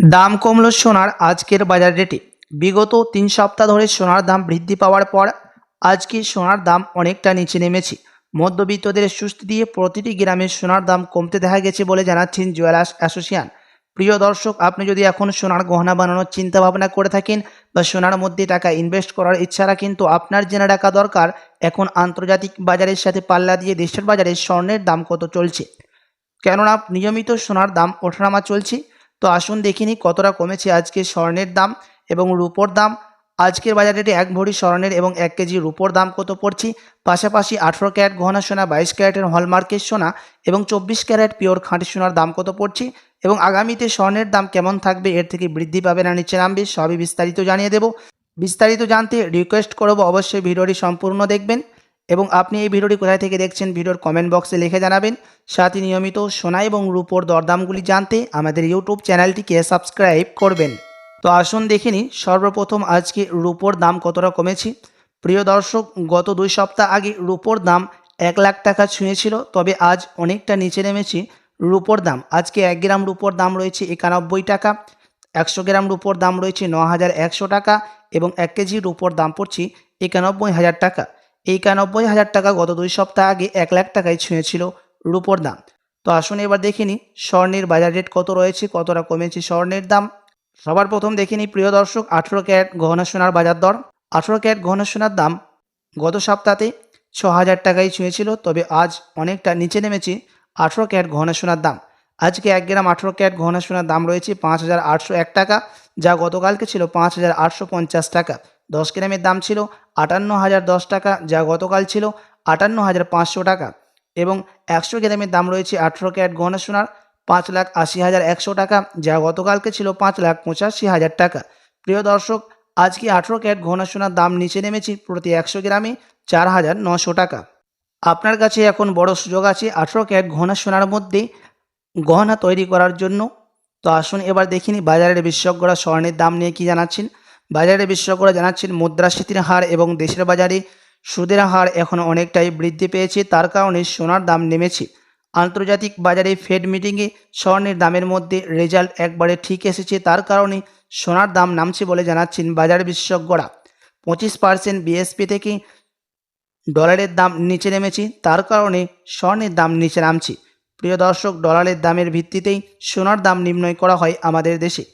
দাম কমল সোনার আজকের বাজার রেটে। বিগত তিন সপ্তাহ ধরে সোনার দাম বৃদ্ধি পাওয়ার পর আজকে সোনার দাম অনেকটা নিচে নেমেছে। মধ্যবিত্তদের সুস্থ দিয়ে প্রতিটি গ্রামে সোনার দাম কমতে দেখা গেছে বলে জানাচ্ছেন জুয়েলার্স অ্যাসোসিয়েশন। প্রিয় দর্শক, আপনি যদি এখন সোনার গহনা বানানোর চিন্তা ভাবনা করে থাকেন বা সোনার মধ্যে টাকা ইনভেস্ট করার ইচ্ছারা কিন্তু আপনার জেনে রাখা দরকার, এখন আন্তর্জাতিক বাজারের সাথে পাল্লা দিয়ে দেশের বাজারে স্বর্ণের দাম কত চলছে? কেননা, নিয়মিত সোনার দাম ওঠানামা চলছে। তো আসুন দেখিনি কতটা কমেছে আজকে স্বর্ণের দাম এবং রূপোর দাম। আজকের বাজার রেটে এক ভরি স্বর্ণের এবং এক কেজি রূপোর দাম কত পড়ছে? পাশাপাশি আঠেরো ক্যারেট গহনা সোনা, বাইশ ক্যারেটের হলমার্কের সোনা এবং চব্বিশ ক্যারেট পিওর খাঁটি সোনার দাম কত পড়ছে? এবং আগামীতে স্বর্ণের দাম কেমন থাকবে? এর থেকে বৃদ্ধি পাবে না নিচে নামবে সবই বিস্তারিত জানিয়ে দেব। বিস্তারিত জানতে রিকোয়েস্ট করব অবশ্যই ভিডিওটি সম্পূর্ণ দেখবেন। এবং আপনি এই ভিডিওটি কোথায় থেকে দেখছেন ভিডিওর কমেন্ট বক্সে লিখে জানাবেন। সাথে নিয়মিত সোনা এবং রূপোর দরদামগুলি জানতে আমাদের ইউটিউব চ্যানেলটিকে সাবস্ক্রাইব করবেন। তো আসুন দেখিনি সর্বপ্রথম আজকে রূপোর দাম কতটা কমেছে? প্রিয় দর্শক, গত দুই সপ্তাহ আগে রূপোর দাম এক লাখ টাকা ছুঁয়েছিল, তবে আজ অনেকটা নিচে নেমেছে রূপোর দাম। আজকে এক গ্রাম রূপোর দাম রয়েছে একানব্বই টাকা, একশো গ্রাম রূপোর দাম রয়েছে ন হাজার একশো টাকা এবং এক কেজি রূপোর দাম পড়ছে একানব্বই হাজার টাকা। একানব্বই হাজার টাকা গত দুই সপ্তাহ আগে এক লাখ টাকায় ছুঁয়েছিল রূপোর দাম। তো আসুন এবার দেখে দেখিনি স্বর্ণের বাজার রেট কত রয়েছে, কতটা কমেছে স্বর্ণের দাম। সবার প্রথম দেখে দেখিনি প্রিয় দর্শক, আঠেরো ক্যারেট গহনা সোনার বাজার দর। আঠেরো ক্যারেট গহনা সোনার দাম গত সপ্তাহে ছ হাজার টাকায় ছুঁয়েছিল, তবে আজ অনেকটা নিচে নেমেছে আঠেরো ক্যারেট গহনা সোনার দাম। আজকে এক গ্রাম আঠেরো ক্যারেট গহনা সোনার দাম রয়েছে পাঁচ হাজার আটশো এক টাকা, যা গতকালকে ছিল পাঁচ হাজার আটশো পঞ্চাশ টাকা। দশ গ্রামের দাম ছিল আটান্ন হাজার দশ টাকা, যা গতকাল ছিল আটান্ন হাজার পাঁচশো টাকা এবং একশো গ্রামের দাম রয়েছে আঠেরো ক্যারেট গহনা সোনার পাঁচ লাখ আশি হাজার একশো টাকা, যা গতকালকে ছিল পাঁচ লাখ পঁচাশি হাজার টাকা। প্রিয় দর্শক, আজকে আঠেরো ক্যারেট গহনা সোনার দাম নিচে নেমেছে প্রতি একশো গ্রামে চার হাজার নশো টাকা। আপনার কাছে এখন বড় সুযোগ আছে আঠেরো ক্যারেট গহনা সোনার মধ্যে গহনা তৈরি করার জন্য। তো আসুন এবার দেখিনি বাজারের বিশেষজ্ঞরা স্বর্ণের দাম নিয়ে কি জানাচ্ছেন। বাজারে বিশেষজ্ঞরা জানাচ্ছেন, মুদ্রাস্ফীতির হার এবং দেশের বাজারে সুদের হার এখন অনেকটাই বৃদ্ধি পেয়েছে, তার কারণে সোনার দাম নেমেছে। আন্তর্জাতিক বাজারে ফেড মিটিংয়ে স্বর্ণের দামের মধ্যে রেজাল্ট একবারে ঠিক এসেছে, তার কারণে সোনার দাম নামছে বলে জানাচ্ছেন বাজার বিশেষজ্ঞরা। পঁচিশ পার্সেন্ট বিএসপি থেকে ডলারের দাম নিচে নেমেছে, তার কারণে স্বর্ণের দাম নিচে নামছে। প্রিয় দর্শক, ডলারের দামের ভিত্তিতেই সোনার দাম নির্ণয় করা হয় আমাদের দেশে।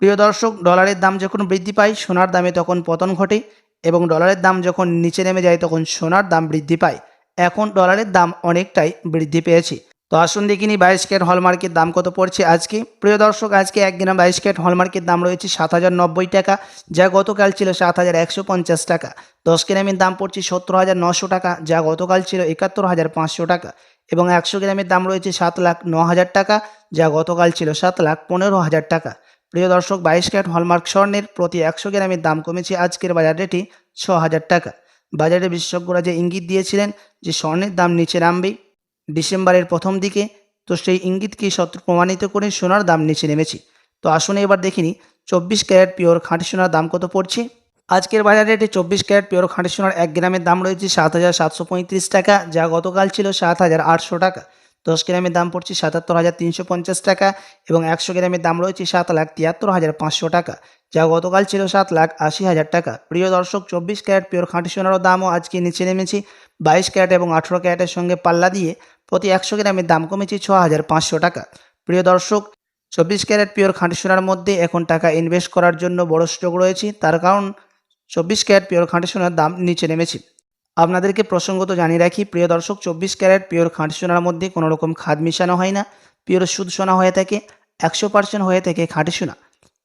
প্রিয় দর্শক, ডলারের দাম যখন বৃদ্ধি পায়, সোনার দামে তখন পতন ঘটে এবং ডলারের দাম যখন নিচে নেমে যায়, তখন সোনার দাম বৃদ্ধি পায়। এখন ডলারের দাম অনেকটাই বৃদ্ধি পেয়েছে। তো আসুন দেখিনি বাইশ ক্যারেট হলমার্কের দাম কত পড়ছে আজকে। প্রিয় দর্শক, আজকে এক গ্রাম বাইশ ক্যারেট হলমার্কের দাম রয়েছে সাত হাজার নব্বই টাকা, যা গতকাল ছিল সাত হাজার একশো পঞ্চাশ টাকা। দশ গ্রামের দাম পড়ছে সত্তর হাজার নশো টাকা, যা গতকাল ছিল একাত্তর হাজার পাঁচশো টাকা। এবং একশো গ্রামের দাম রয়েছে সাত লাখ ন হাজার টাকা, যা গতকাল ছিল সাত লাখ পনেরো হাজার টাকা। প্রিয় দর্শক, বাইশ ক্যারেট হলমার্ক স্বর্ণের প্রতি একশো গ্রামের দাম কমেছে আজকের বাজার রেটে ছ হাজার টাকা। বাজারে বিশেষজ্ঞরা যে ইঙ্গিত দিয়েছিলেন যে স্বর্ণের দাম নিচে নামবে ডিসেম্বরের প্রথম দিকে, তো সেই ইঙ্গিতকে সত্য প্রমাণিত করে সোনার দাম নিচে নেমেছে। তো আসুন এবার দেখিনি চব্বিশ ক্যারেট পিওর খাঁটি সোনার দাম কত পড়ছে? আজকের বাজার রেটে চব্বিশ ক্যারেট পিওর খাঁটি সোনার এক গ্রামের দাম রয়েছে সাত হাজার সাতশো পঁয়ত্রিশ টাকা, যা গতকাল ছিল সাত হাজার আটশো টাকা। দশ গ্রামের দাম পড়ছে সাতাত্তর হাজার তিনশো পঞ্চাশ টাকা এবং একশো গ্রামের দাম রয়েছে সাত লাখ তিয়াত্তর হাজার পাঁচশো টাকা, যা গতকাল ছিল সাত লাখ আশি হাজার টাকা। প্রিয় দর্শক, চব্বিশ ক্যারেট পিওর খাঁটি সোনারও দামও আজকে নিচে নেমেছে। বাইশ ক্যারেট এবং আঠেরো ক্যারেটের সঙ্গে পাল্লা দিয়ে প্রতি একশো গ্রামের দাম কমেছে ছ হাজার পাঁচশো টাকা। প্রিয় দর্শক, চব্বিশ ক্যারেট পিওর খাঁটি সোনার মধ্যে এখন টাকা ইনভেস্ট করার জন্য বড় সুযোগ রয়েছে। তার কারণ, চব্বিশ ক্যারেট পিওর খাঁটি সোনার দাম নিচে নেমেছে। আপনাদেরকে প্রসঙ্গত জানিয়ে রাখি, প্রিয় দর্শক, চব্বিশ ক্যারেট পিওর খাঁটি সোনার মধ্যে কোনো রকম খাদ মিশানো হয় না। পিওর সুদ সোনা হয়ে থাকে, একশো পার্সেন্ট হয়ে থাকে খাঁটি সোনা।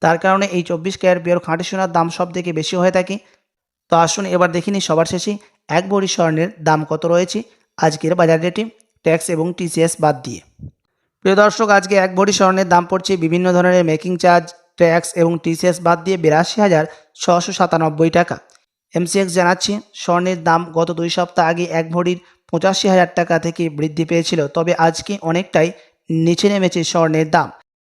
তার কারণে এই চব্বিশ ক্যারেট পিওর খাঁটি সোনার দাম সব থেকে বেশি হয়ে থাকে। তো আসুন এবার দেখিনি সবার শেষে এক ভরি স্বর্ণের দাম কত রয়েছে। আজকের বাজার রেটে, ট্যাক্স এবং টিসিএস বাদ দিয়ে। প্রিয় দর্শক, আজকে এক ভরি স্বর্ণের দাম পড়ছে বিভিন্ন ধরনের মেকিং চার্জ, ট্যাক্স এবং টিসিএস বাদ দিয়ে বিরাশি হাজার ছশো সাতানব্বই টাকা। এমসিএক্স জানাচ্ছে, স্বর্ণের দাম গত দুই সপ্তাহ আগে এক ভরির পঁচাশি হাজার টাকা থেকে বৃদ্ধি পেয়েছিল, তবে আজকে অনেকটাই নিচে নেমেছে স্বর্ণের দাম।